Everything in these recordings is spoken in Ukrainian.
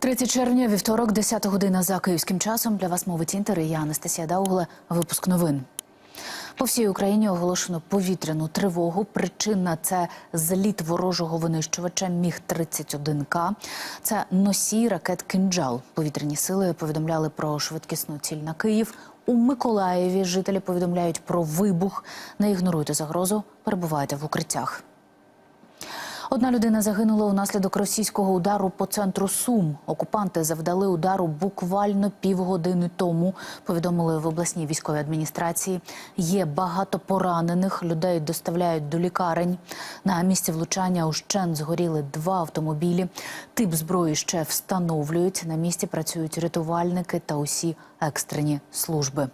3 червня, вівторок, 10 година за київським часом. Для вас мовить інтер і я Анастасія Даугла. Випуск новин. По всій Україні оголошено повітряну тривогу. Причина це зліт ворожого винищувача Міг 31 к Це носій ракет «Кинджал». Повітряні сили повідомляли про швидкісну ціль на Київ. У Миколаєві жителі повідомляють про вибух. Не ігноруйте загрозу, перебувайте в укриттях. Одна людина загинула унаслідок російського удару по центру Сум. Окупанти завдали удару буквально півгодини тому. Повідомили в обласній військовій адміністрації. Є багато поранених. Людей доставляють до лікарень. На місці влучання ущен згоріли два автомобілі. Тип зброї ще встановлюють. На місці працюють рятувальники та усі екстрені служби.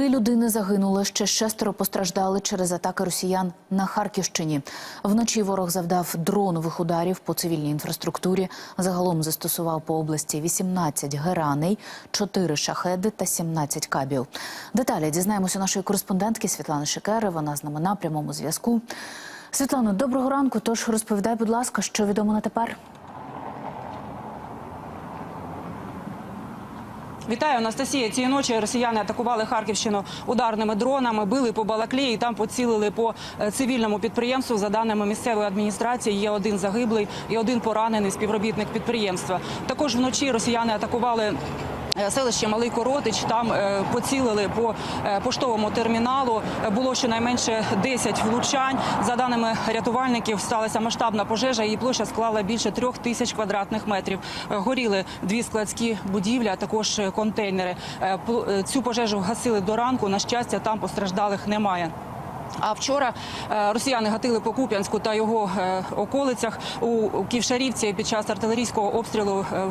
Три людини загинули, ще шестеро постраждали через атаки росіян на Харківщині. Вночі ворог завдав дронових ударів по цивільній інфраструктурі. Загалом застосував по області 18 гераней, 4 шахеди та 17 кабів. Деталі дізнаємося нашої кореспондентки Світлани Шикери. Вона з нами на прямому зв'язку. Світлано, доброго ранку. Тож розповідай, будь ласка, що відомо на тепер. Вітаю, Анастасія. Цієї ночі росіяни атакували Харківщину ударними дронами, били по Балаклії, там поцілили по е, цивільному підприємству. За даними місцевої адміністрації, є один загиблий і один поранений співробітник підприємства. Також вночі росіяни атакували. Е, Селище Малий Коротич там е, поцілили по е, поштовому терміналу. Було щонайменше 10 влучань. За даними рятувальників, сталася масштабна пожежа. Її площа склала більше трьох тисяч квадратних метрів. Горіли дві складські будівлі, а також контейнери. Цю пожежу гасили до ранку. На щастя, там постраждалих немає. А вчора е, росіяни гатили по Куп'янську та його е, околицях. У Ківшарівці під час артилерійського обстрілу е,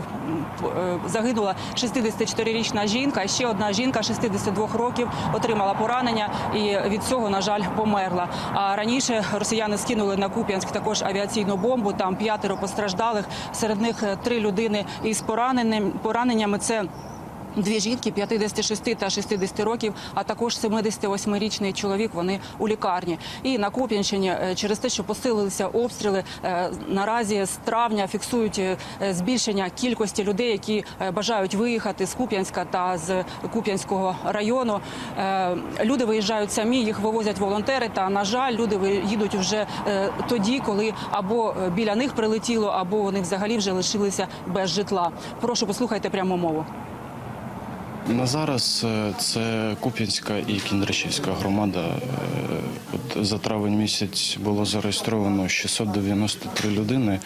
загинула 64-річна жінка. Ще одна жінка 62 років отримала поранення і від цього, на жаль, померла. А раніше росіяни скинули на Куп'янськ також авіаційну бомбу. Там п'ятеро постраждалих. Серед них три людини із пораненням пораненнями. Це Дві жінки 56 та 60 років, а також 78-річний чоловік. Вони у лікарні. І на Куп'янщині е, через те, що посилилися обстріли, е, наразі з травня фіксують е, збільшення кількості людей, які бажають виїхати з Куп'янська та з Куп'янського району. Люди виїжджають самі, їх вивозять волонтери. Та на жаль, люди їдуть вже тоді, коли або біля них прилетіло, або вони взагалі вже лишилися без житла. Прошу послухайте пряму мову. На зараз е, це Куп'янська і Кіндрашівська громада. Е, От за травень місяць було зареєстровано 693 людини,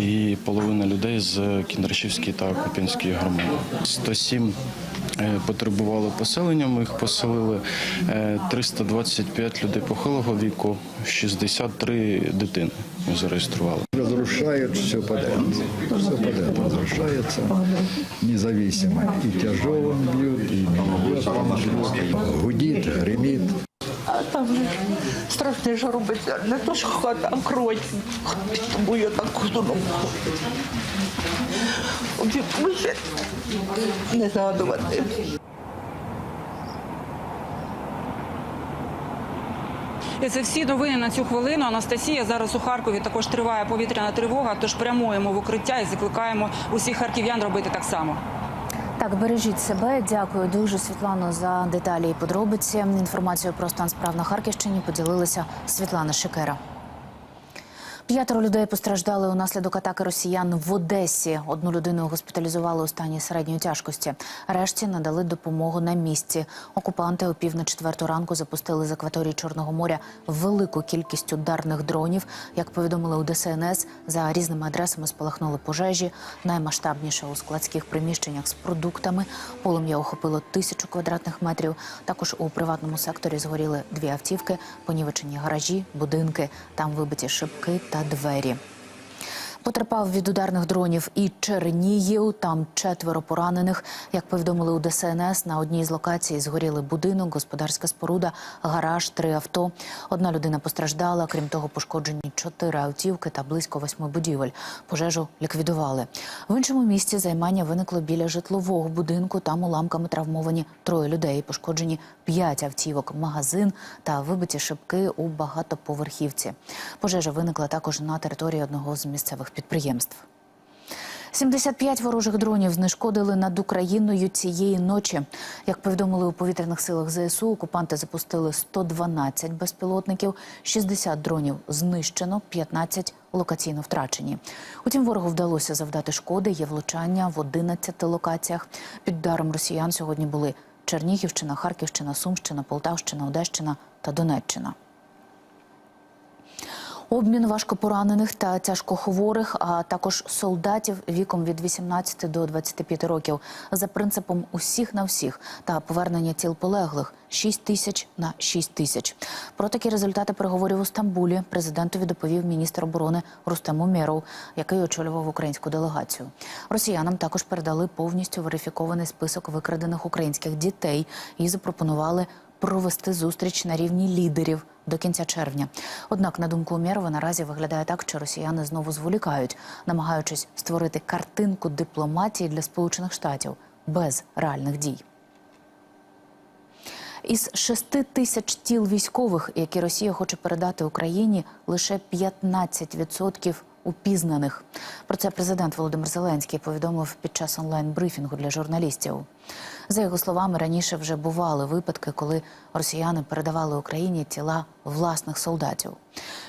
і половина людей з Кіндрашівської та Куп'янської громади. 107 е, потребували поселення. Ми їх поселили. Е, 325 людей похилого віку, 63 дитини ми зареєстрували. Разрушают все подряд. Все подряд разрушается. Независимо. И тяжелым бьют, и бьют. Гудит, гремит. А там же страшне, що робиться. Не то, що хата, а кров. Тому я так ходом. Більше не згадувати. І це всі новини на цю хвилину. Анастасія зараз у Харкові також триває повітряна тривога. Тож прямуємо в укриття і закликаємо усіх харків'ян робити так само. Так, бережіть себе. Дякую дуже Світлано за деталі і подробиці. Інформацію про стан справ на Харківщині поділилася Світлана Шикера. П'ятеро людей постраждали унаслідок атаки росіян в Одесі. Одну людину госпіталізували у стані середньої тяжкості. Решті надали допомогу на місці. Окупанти о пів на четверту ранку запустили з акваторії Чорного моря велику кількість ударних дронів. Як повідомили у ДСНС, за різними адресами спалахнули пожежі. Наймасштабніше у складських приміщеннях з продуктами. Полум'я охопило тисячу квадратних метрів. Також у приватному секторі згоріли дві автівки, понівечені гаражі, будинки. Там вибиті шибки та двері. Потерпав від ударних дронів і Чернігів. Там четверо поранених. Як повідомили у ДСНС, на одній з локацій згоріли будинок, господарська споруда, гараж, три авто. Одна людина постраждала. Крім того, пошкоджені чотири автівки та близько восьми будівель. Пожежу ліквідували. В іншому місці займання виникло біля житлового будинку. Там уламками травмовані троє людей. Пошкоджені п'ять автівок, магазин та вибиті шибки у багатоповерхівці. Пожежа виникла також на території одного з місцевих підприємств. 75 ворожих дронів знешкодили над Україною цієї ночі. Як повідомили у повітряних силах ЗСУ, окупанти запустили 112 безпілотників, 60 дронів знищено, 15 локаційно втрачені. Утім, ворогу вдалося завдати шкоди. Є влучання в 11 локаціях. Під ударом росіян сьогодні були Чернігівщина, Харківщина, Сумщина, Полтавщина, Одещина та Донеччина. Обмін важкопоранених та тяжкохворих, а також солдатів віком від 18 до 25 років за принципом усіх на всіх та повернення тіл полеглих 6 тисяч на 6 тисяч. Про такі результати переговорів у Стамбулі президентові доповів міністр оборони Рустем Умєров, який очолював українську делегацію. Росіянам також передали повністю верифікований список викрадених українських дітей і запропонували провести зустріч на рівні лідерів до кінця червня. Однак, на думку Умєрова, наразі виглядає так, що росіяни знову зволікають, намагаючись створити картинку дипломатії для Сполучених Штатів без реальних дій. Із 6 тисяч тіл військових, які Росія хоче передати Україні, лише 15% упізнаних. Про це президент Володимир Зеленський повідомив під час онлайн-брифінгу для журналістів. За його словами, раніше вже бували випадки, коли росіяни передавали Україні тіла власних солдатів.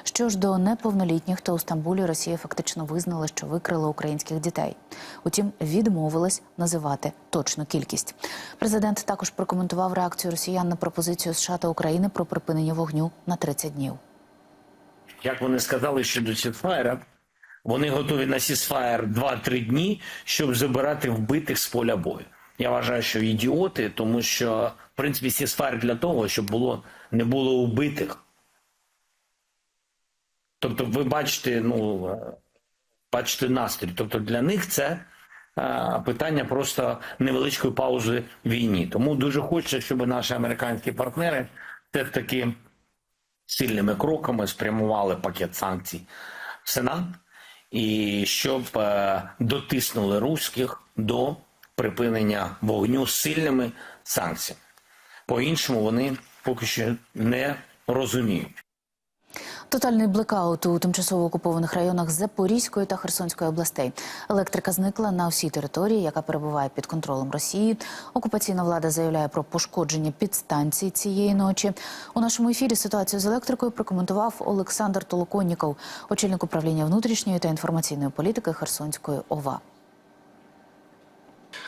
Що ж до неповнолітніх, то у Стамбулі Росія фактично визнала, що викрила українських дітей. Утім, відмовилась називати точну кількість. Президент також прокоментував реакцію росіян на пропозицію США та України про припинення вогню на 30 днів. як вони сказали щодо сісфаєра, вони готові на сісфаєр 2-3 дні, щоб забирати вбитих з поля бою. Я вважаю, що ідіоти, тому що в принципі сісфаєр для того, щоб було не було вбитих. Тобто, ви бачите, ну бачите настрій. Тобто для них це е, питання просто невеличкої паузи війні. Тому дуже хочеться, щоб наші американські партнери все таки сильними кроками спрямували пакет санкцій в Сенат і щоб е, дотиснули руських до припинення вогню сильними санкціями. По-іншому вони поки що не розуміють. Тотальний блекаут у тимчасово окупованих районах Запорізької та Херсонської областей. Електрика зникла на всій території, яка перебуває під контролем Росії. Окупаційна влада заявляє про пошкодження підстанцій цієї ночі. У нашому ефірі ситуацію з електрикою прокоментував Олександр Толоконніков, очільник управління внутрішньої та інформаційної політики Херсонської ОВА.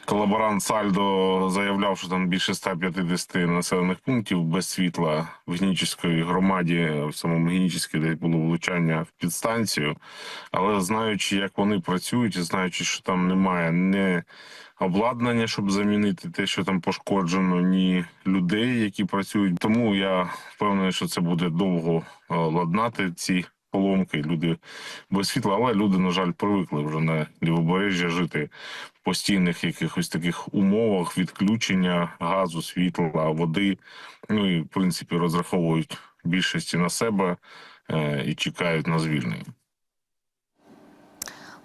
Колаборант Сальдо заявляв, що там більше 150 населених пунктів без світла в Генічеській громаді, в самому Генічеській, де було влучання в підстанцію. Але знаючи, як вони працюють, і знаючи, що там немає ні обладнання, щоб замінити те, що там пошкоджено, ні людей, які працюють. Тому я впевнений, що це буде довго е, ладнати ці поломки. Люди без світла, але люди, на жаль, привикли вже на лівобережжя жити в постійних якихось таких умовах відключення газу, світла, води. Ну і в принципі розраховують більшості на себе е, і чекають на звільнення.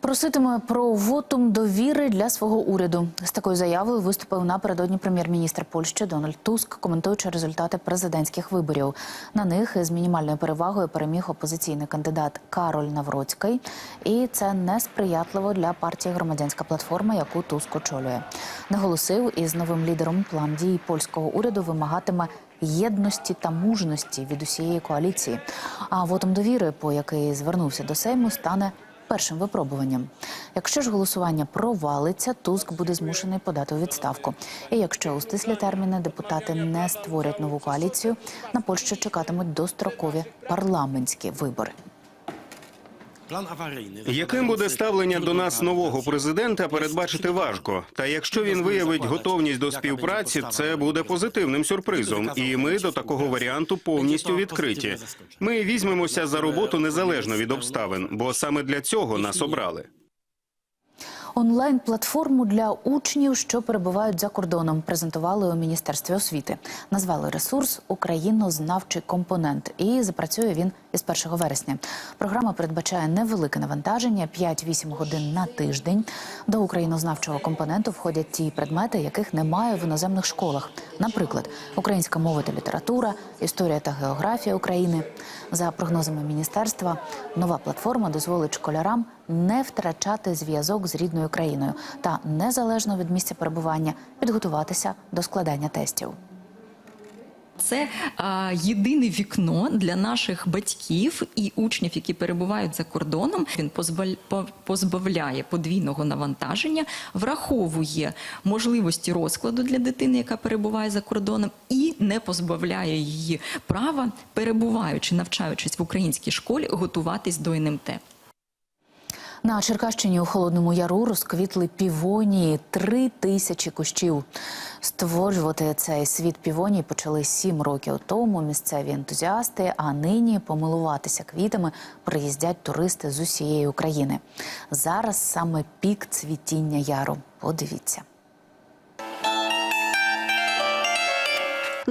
Проситиме про вотум довіри для свого уряду. З такою заявою виступив напередодні прем'єр-міністр Польщі Дональд Туск, коментуючи результати президентських виборів. На них з мінімальною перевагою переміг опозиційний кандидат Кароль Навроцький, і це несприятливо для партії громадянська платформа, яку Туск очолює. Наголосив, із новим лідером план дій польського уряду вимагатиме єдності та мужності від усієї коаліції. А вотом довіри, по який звернувся до Сейму, стане першим випробуванням. Якщо ж голосування провалиться, Туск буде змушений подати у відставку. І якщо у стислі терміни депутати не створять нову коаліцію, на Польщу чекатимуть дострокові парламентські вибори. Яким буде ставлення до нас нового президента, передбачити важко. Та якщо він виявить готовність до співпраці, це буде позитивним сюрпризом. І ми до такого варіанту повністю відкриті. Ми візьмемося за роботу незалежно від обставин, бо саме для цього нас обрали. Онлайн-платформу для учнів, що перебувають за кордоном, презентували у міністерстві освіти. Назвали ресурс Українознавчий компонент, і запрацює він із 1 вересня. Програма передбачає невелике навантаження 5-8 годин на тиждень. До українознавчого компоненту входять ті предмети, яких немає в іноземних школах. Наприклад, українська мова та література, історія та географія України. За прогнозами міністерства, нова платформа дозволить школярам не втрачати зв'язок з рідною країною та незалежно від місця перебування підготуватися до складання тестів. Це єдине вікно для наших батьків і учнів, які перебувають за кордоном. Він позбавля- позбавляє подвійного навантаження, враховує можливості розкладу для дитини, яка перебуває за кордоном, і не позбавляє її права, перебуваючи, навчаючись в українській школі, готуватись до НМТ. На Черкащині у Холодному Яру розквітли півонії три тисячі кущів. Створювати цей світ півоній почали сім років тому місцеві ентузіасти, а нині помилуватися квітами приїздять туристи з усієї України. Зараз саме пік цвітіння яру. Подивіться.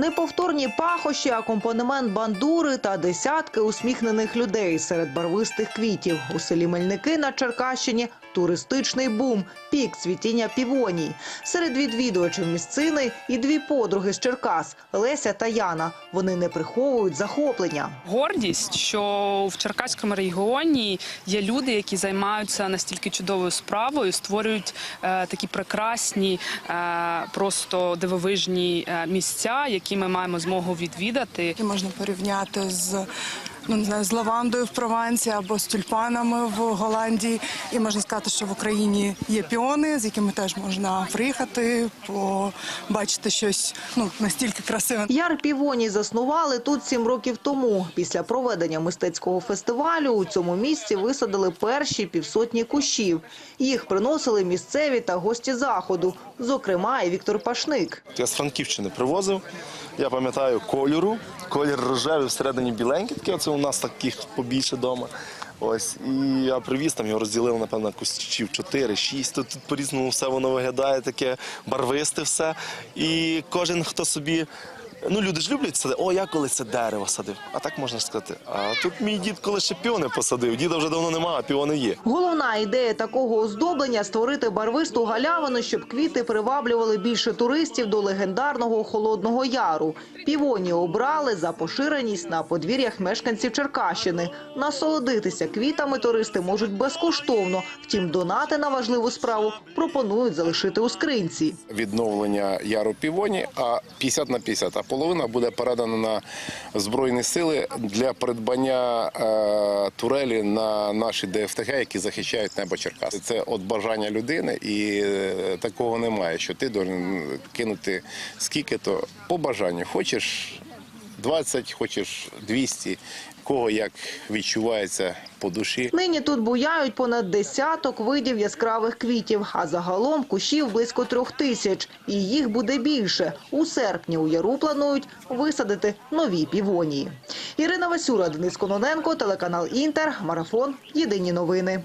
Неповторні пахощі, акомпанемент бандури та десятки усміхнених людей серед барвистих квітів. У селі Мельники на Черкащині туристичний бум, пік цвітіння півоній. Серед відвідувачів місцини і дві подруги з Черкас Леся та Яна. Вони не приховують захоплення. гордість, що в Черкаському регіоні є люди, які займаються настільки чудовою справою, створюють е, такі прекрасні, е, просто дивовижні е, місця, які ми маємо змогу відвідати. які можна порівняти з ну не знаю, з лавандою в Провансі або з тюльпанами в Голландії. І можна сказати, що в Україні є піони, з якими теж можна приїхати, побачити щось ну настільки красиве. Яр півоній заснували тут сім років тому. Після проведення мистецького фестивалю у цьому місці висадили перші півсотні кущів. Їх приносили місцеві та гості заходу, зокрема і Віктор Пашник. Я з Франківщини привозив. Я пам'ятаю кольору, колір рожевий, всередині біленький, таке оце у нас таких побільше вдома. Ось, і я привіз там його розділив, напевно, кущів 4-6. Тут, тут по-різному все воно виглядає, таке барвисте все. І кожен, хто собі. Ну, люди ж люблять садити. О, я колись це дерево садив. А так можна ж сказати. А тут мій дід коли ще піони посадив. Діда вже давно немає, а піони є. Головна ідея такого оздоблення – створити барвисту галявину, щоб квіти приваблювали більше туристів до легендарного Холодного Яру. Півоні обрали за поширеність на подвір'ях мешканців Черкащини. Насолодитися квітами туристи можуть безкоштовно. Втім, донати на важливу справу пропонують залишити у скринці. відновлення яру півоні, а 50 на 50, а половина буде передана на збройні сили для придбання е, турелі на наші ДФТГ, які захищають небо Черкас. Це от бажання людини, і е, такого немає, що ти должен кинути скільки то по бажанню. Хочеш 20, хочеш 200, кого як відчувається по душі. Нині тут буяють понад десяток видів яскравих квітів, а загалом кущів близько трьох тисяч. І їх буде більше. У серпні у Яру планують висадити нові півонії. Ірина Васюра, Денис Кононенко, телеканал Інтер, Марафон. Єдині новини.